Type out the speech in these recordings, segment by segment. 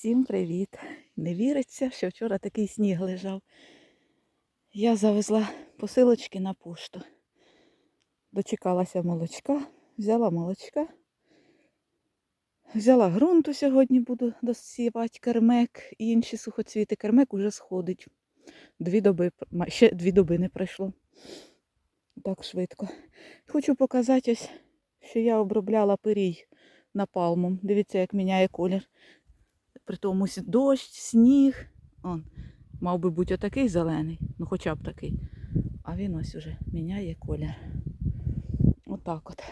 Всім привіт! Не віриться, що вчора такий сніг лежав. Я завезла посилочки на пошту. Дочекалася молочка, взяла молочка. Взяла ґрунту сьогодні, буду досівати кермек і інші сухоцвіти. Кермек уже сходить. Дві доби, ще дві доби не пройшло. Так швидко. Хочу показати ось, що я обробляла пирій напалмом. Дивіться, як міняє колір. При тому дощ, сніг. Он, мав би бути отакий зелений, ну хоча б такий. А він ось уже міняє колір. Отак от.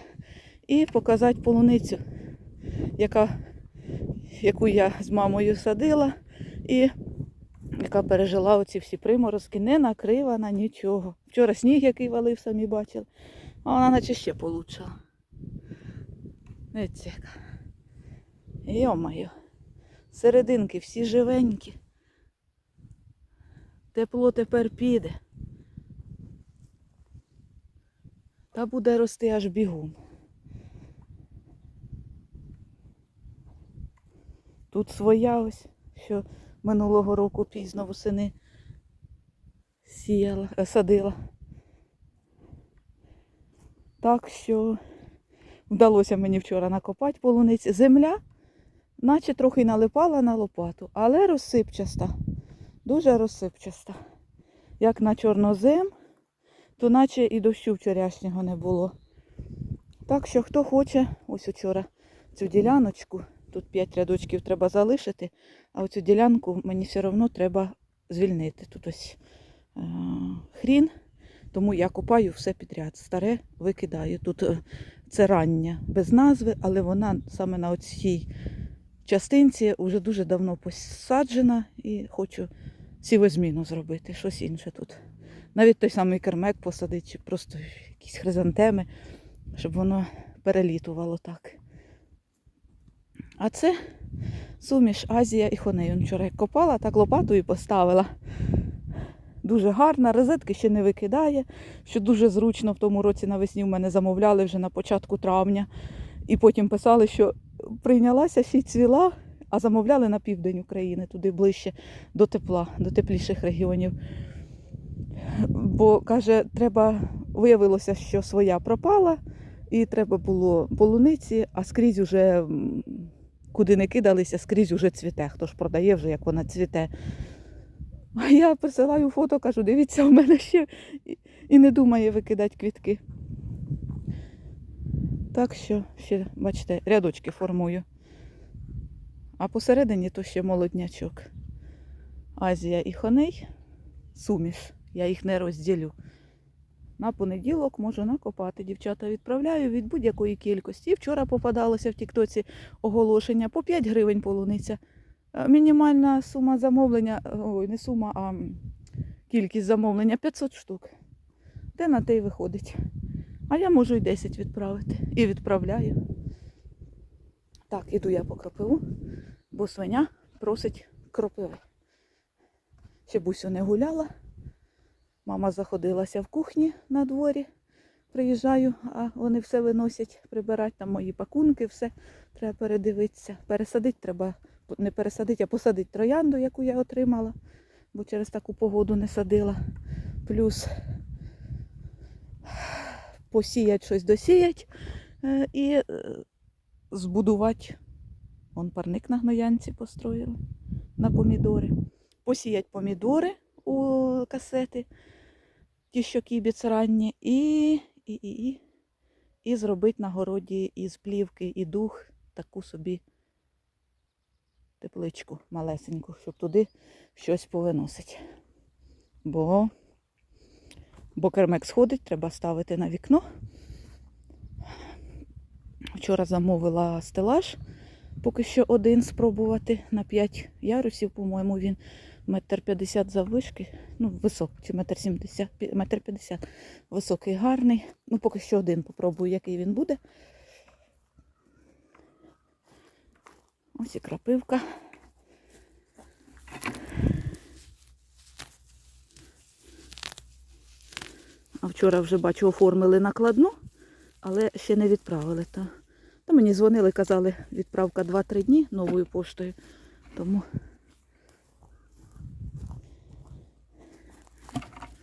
І показати полуницю, яка, яку я з мамою садила, і яка пережила оці всі приморозки, не накривана нічого. Вчора сніг, який валив, самі бачили. А вона наче ще получила. Дивіться яка. Йо-моє. Серединки всі живенькі. Тепло тепер піде. Та буде рости аж бігом. Тут своя ось, що минулого року пізно восени сіяла, е, садила. Так що вдалося мені вчора накопати полуниці. Земля наче трохи налипала на лопату, але розсипчаста, дуже розсипчаста. Як на чорнозем, то наче і дощу вчорашнього не було. Так що, хто хоче, ось учора цю діляночку, тут 5 рядочків треба залишити, а оцю ділянку мені все одно треба звільнити. Тут ось е- хрін, тому я копаю все підряд. Старе викидаю. Тут е, це рання без назви, але вона саме на оцій частинці вже дуже давно посаджена і хочу сівозміну зробити, щось інше тут. Навіть той самий кермек посадити, чи просто якісь хризантеми, щоб воно перелітувало так. А це суміш Азія і Хоней. Он Вчора як копала, так лопатою поставила. Дуже гарна, розетки ще не викидає, що дуже зручно в тому році навесні в мене замовляли вже на початку травня. І потім писали, що прийнялася ще й цвіла, а замовляли на південь України, туди ближче до тепла, до тепліших регіонів. Бо каже, треба, виявилося, що своя пропала, і треба було полуниці, а скрізь уже куди не кидалися, скрізь уже цвіте. Хто ж продає вже, як вона цвіте. А я присилаю фото, кажу, дивіться, у мене ще і- не думає викидати квітки. Так що ще, бачите, рядочки формую. А посередині то ще молоднячок. Азія і хоней. Суміш. Я їх не розділю. На понеділок можу накопати. Дівчата відправляю від будь-якої кількості. І вчора попадалося в Тіктоці оголошення по 5 гривень полуниця. Е, Мінімальна сума замовлення, ой, не сума, а кількість замовлення 500 штук. Де на те й виходить. А я можу і 10 відправити. І відправляю. Так, іду я по кропиву, бо свиня просить кропиви. Ще бусю не гуляла. Мама заходилася в кухні на дворі. Приїжджаю, а вони все виносять, прибирати там мої пакунки, все треба передивитися. Пересадити треба, не пересадити, а посадити троянду, яку я отримала, бо через таку погоду не садила. Плюс посіять щось досіять е, і е, збудувати. Вон парник на гноянці построїли на помідори. Посіять помідори у касети, ті, що кібіц ранні, і, і, і, і, і зробити на городі із плівки і дух таку собі тепличку малесеньку, щоб туди щось повиносити. Бо, бо кермек сходить, треба ставити на вікно. Вчора замовила стелаж, поки що один спробувати на 5 ярусів, по-моєму, він метр п'ятдесят заввишки. Ну, високий, метр сімдесят, метр п'ятдесят. Високий, гарний. Ну, поки що один попробую, який він буде. Ось і крапивка. Вчора вже бачу, оформили накладну, але ще не відправили. Та, та мені дзвонили, казали, відправка 2-3 дні новою поштою. Тому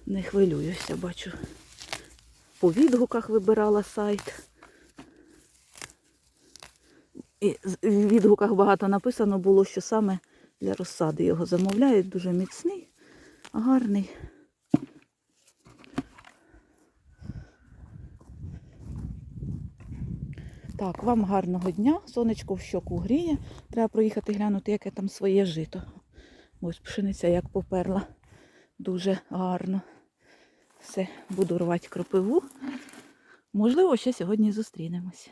не хвилююся, бачу. По відгуках вибирала сайт. І в відгуках багато написано було, що саме для розсади його замовляють. Дуже міцний, гарний. Так, вам гарного дня. Сонечко в щоку гріє. Треба проїхати глянути, яке там своє жито. Ось пшениця як поперла. Дуже гарно. Все, буду рвати кропиву. Можливо, ще сьогодні зустрінемось.